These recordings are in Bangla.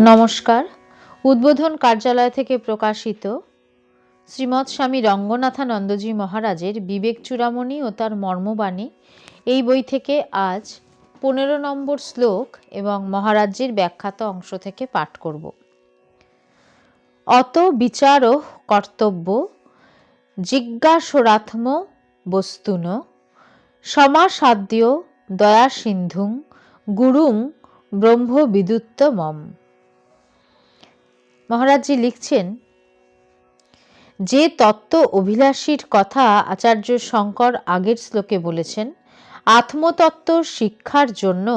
নমস্কার। উদ্বোধন কার্যালয় থেকে প্রকাশিত শ্রীমৎ স্বামী রঙ্গনাথানন্দজি মহারাজের বিবেক চূড়ামণি ও তার মর্মবাণী। এই বই থেকে আজ পনেরো নম্বর শ্লোক এবং মহারাজ্যের ব্যাখ্যাত অংশ থেকে পাঠ করব। অত বিচারও কর্তব্য জিজ্ঞাসরাত্ম বস্তুন সমাসাদ্য দয়া সিন্ধুং গুরুং ব্রহ্মবিদুত্তমম। মহারাজজি লিখছেন, যে তত্ত্ব অভিলাষীর কথা আচার্য শঙ্কর আগের শ্লোকে বলেছেন, আত্মতত্ত্ব শিক্ষার জন্য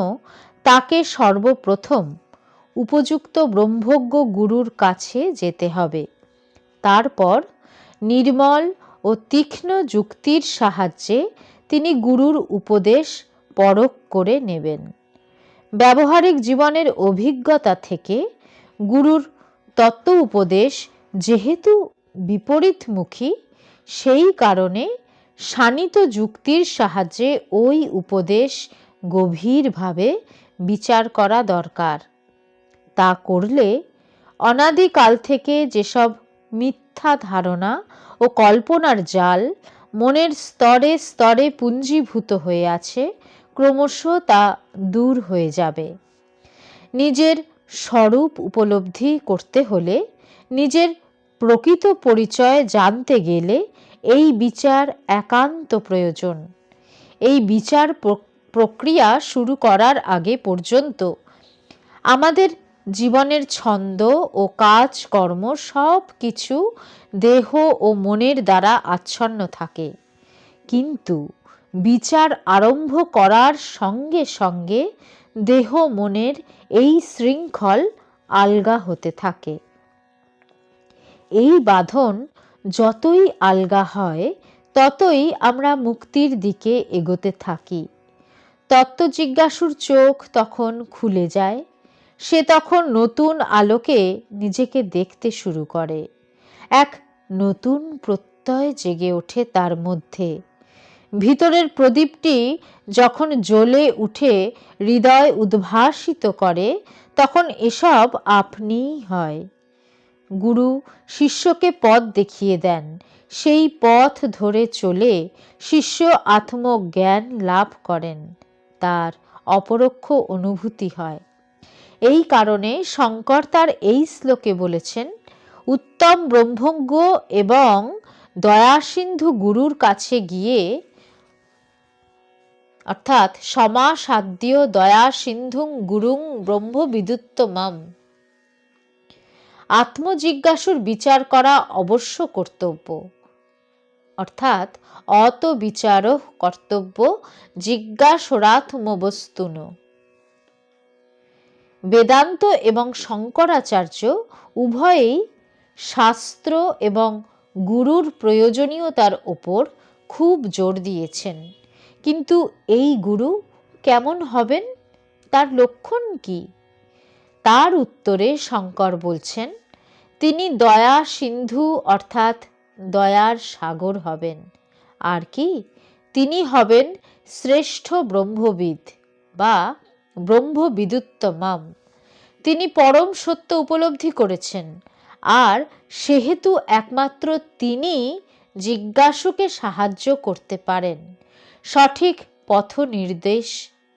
তাকে সর্বপ্রথম উপযুক্ত ব্রহ্মজ্ঞ গুরুর কাছে যেতে হবে। তারপর নির্মল ও তীক্ষ্ণ যুক্তির সাহায্যে তিনি গুরুর উপদেশ পরখ করে নেবেন। ব্যবহারিক জীবনের অভিজ্ঞতা থেকে গুরুর তত্ত্ব উপদেশ যেহেতু বিপরীতমুখী, সেই কারণে শানিত যুক্তির সাহায্যে ওই উপদেশ গভীরভাবে বিচার করা দরকার। তা করলে অনাদিকাল থেকে যেসব মিথ্যা ধারণা ও কল্পনার জাল মনের স্তরে স্তরে পুঞ্জীভূত হয়ে আছে, ক্রমশ তা দূর হয়ে যাবে। নিজের স্বরূপ উপলব্ধি করতে হলে নিজের প্রকৃত পরিচয় জানতে গেলে এই বিচার একান্ত প্রয়োজন। এই বিচার প্রক্রিয়া শুরু করার আগে পর্যন্ত আমাদের জীবনের ছন্দ ও কাজ কর্ম সব কিছু দেহ ও মনের দ্বারা আচ্ছন্ন থাকে। কিন্তু বিচার আরম্ভ করার সঙ্গে সঙ্গে দেহ মনের এই শৃঙ্খল আলগা হতে থাকে। এই বাঁধন যতই আলগা হয়, ততই আমরা মুক্তির দিকে এগোতে থাকি। তত্ত্ব জিজ্ঞাসুর চোখ তখন খুলে যায়। সে তখন নতুন আলোকে নিজেকে দেখতে শুরু করে। এক নতুন প্রত্যয় জেগে ওঠে তার মধ্যে। ভিতরের প্রদীপটি যখন জ্বলে উঠে হৃদয় উদ্ভাসিত করে, তখন এসব আপনিই হয়। গুরু শিষ্যকে পথ দেখিয়ে দেন। সেই পথ ধরে চলে শিষ্য আত্মজ্ঞান লাভ করেন। তার অপরোক্ষ অনুভূতি হয়। এই কারণে শঙ্কর তার এই শ্লোকে বলেছেন, উত্তম ব্রহ্মজ্ঞ এবং দয়াসিন্ধু গুরুর কাছে গিয়ে অর্থাৎ সমাসাদ্য দয়া সিন্ধুং গুরুং ব্রহ্মবিদুত্তমম। আত্মজিজ্ঞাসুর বিচার করা অবশ্য কর্তব্য। অর্থাৎ অত বিচার কর্তব্য, জিজ্ঞাসরাত্মবস্তুন। বেদান্ত এবং শঙ্করাচার্য উভয়েই শাস্ত্র এবং গুরুর প্রয়োজনীয়তার ওপর খুব জোর দিয়েছেন। কিন্তু এই গুরু কেমন হবেন? তার লক্ষণ কি? তার উত্তরে শঙ্কর বলছেন, তিনি দয়া সিন্ধু অর্থাৎ দয়ার সাগর হবেন। আর কি? তিনি হবেন শ্রেষ্ঠ ব্রহ্মবিদ বা ব্রহ্মবিদুত্তমাম। তিনি পরম সত্য উপলব্ধি করেছেন। আর সেহেতু একমাত্র তিনি জিজ্ঞাসুকে সাহায্য করতে পারেন। সঠিক পথ নির্দেশ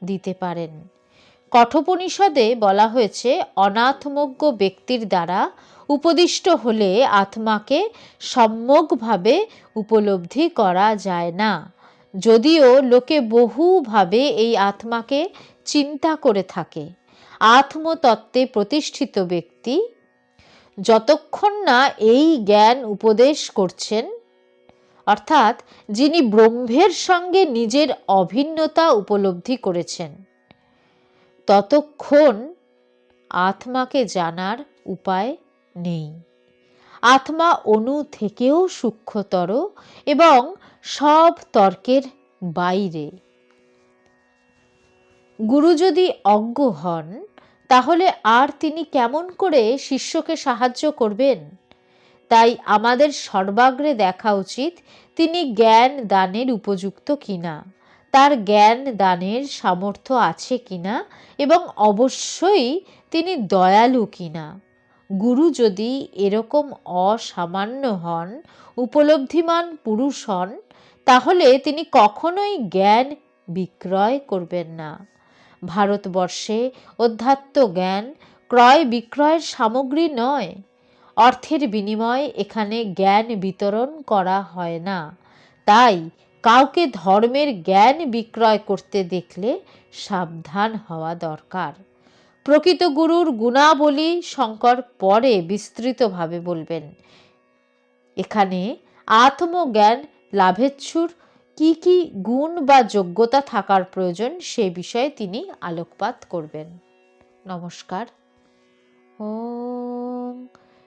দিতে পারেন। কঠোপনিষদে বলা হয়েছে অনাথমজ্ঞ ব্যক্তির দ্বারা উপদিষ্ট হলে আত্মাকে সম্যকভাবে উপলব্ধি করা যায় না। যদিও লোকে বহুভাবে এই আত্মাকে চিন্তা করে থাকে। আত্মতত্ত্বে প্রতিষ্ঠিত ব্যক্তি যতক্ষণ না এই জ্ঞান উপদেশ করছেন অর্থাৎ যিনি ব্রহ্মের সঙ্গে নিজের অভিন্নতা উপলব্ধি করেছেন। ততক্ষণ আত্মাকে জানার উপায় নেই। আত্মা অণু থেকেও সূক্ষ্মতর এবং সব তর্কের বাইরে। গুরু যদি অজ্ঞ হন, তাহলে আর তিনি কেমন করে শিষ্যকে সাহায্য করবেন? তাই আমাদের সর্বাগ্রে দেখা উচিত তিনি জ্ঞান দানের উপযুক্ত কিনা, তার জ্ঞান দানের সামর্থ্য আছে কিনা এবং অবশ্যই তিনি দয়ালু কিনা। গুরু যদি এরকম অসামান্য হন, উপলব্ধিমান পুরুষ হন, তাহলে তিনি কখনোই জ্ঞান বিক্রয় করবেন না। ভারতবর্ষে অধ্যাত্ম জ্ঞান ক্রয় বিক্রয়ের সামগ্রী নয়। অর্থের বিনিময়ে এখানে জ্ঞান বিতরণ করা হয় না। তাই কাউকে ধর্মের জ্ঞান বিক্রয় করতে দেখলে সাবধান হওয়া দরকার। প্রকৃত গুরুর গুণাবলী শঙ্কর পরে বিস্তৃতভাবে বলবেন, এখানে আত্মজ্ঞান, লাভেচ্ছুর কি কি গুণ বা যোগ্যতা থাকার প্রয়োজন সে বিষয়ে তিনি আলোকপাত করবেন। নমস্কার। ওম